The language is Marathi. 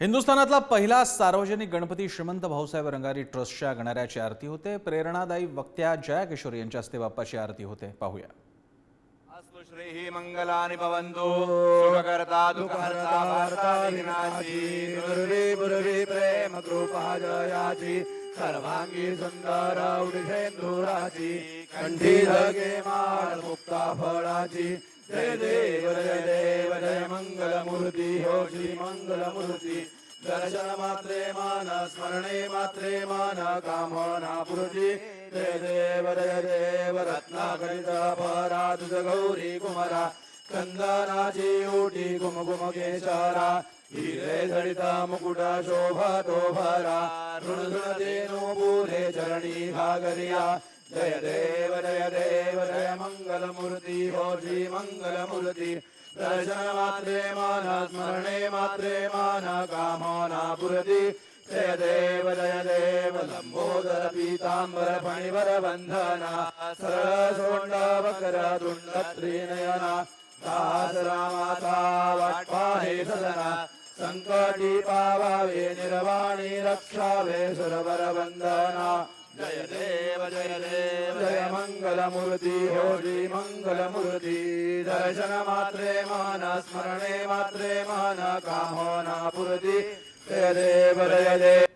हिंदुस्थानातला पहिला सार्वजनिक गणपती श्रीमंत भाऊसाहेब रंगारी ट्रस्टच्या गणाऱ्याची आरती होते. प्रेरणादायी वक्त्या जया किशोर यांच्या हस्ते बाप्पाची आरती होते. पाहूया. अस्तु श्रीः मङ्गलानि भवन्तु. सुखकर्ता दुःखहर्ता वार्ता विनाशी. गुरुवे गुरुवे प्रेम कृपा जयाची सर्वांगी सुंदर उडशेंदुराची कंठी लगे माळ मुक्ता फळाची जय देव जय देव जय मंगलमूर्ती हो श्री मंगलमूर्ती दर्शन मात्रे मान स्मरणे मात्रे मान कामना पुरुषी जय देव जय देव रत्नाकरित परा तुझ गौरी कुमारा चंदनाची ओटी कुमकुम केशारा हिरे झडिता मुकुटा शोभा तो भरा ऋण ऋण देनो पुरे चरणी श्री मङ्गलमुरति दर्शनमात्रे मानः स्मरणे मात्रे मानः कामो नापुरति जय देव जय देव, लम्बोदर पीताम्बर फणिवर बन्धना सरसोण्डावकर तुण्डत्रिनयना सहस्रामाता वाट्पाहे सदना सङ्कटी पावावे निर्वाणी रक्षावे, सुरवर वन्दना जय देव, जय जय मंगलमूर्ती हो श्री दर्शन मात्रे मान स्मरणे मात्रे मान कामना पुरती जय देव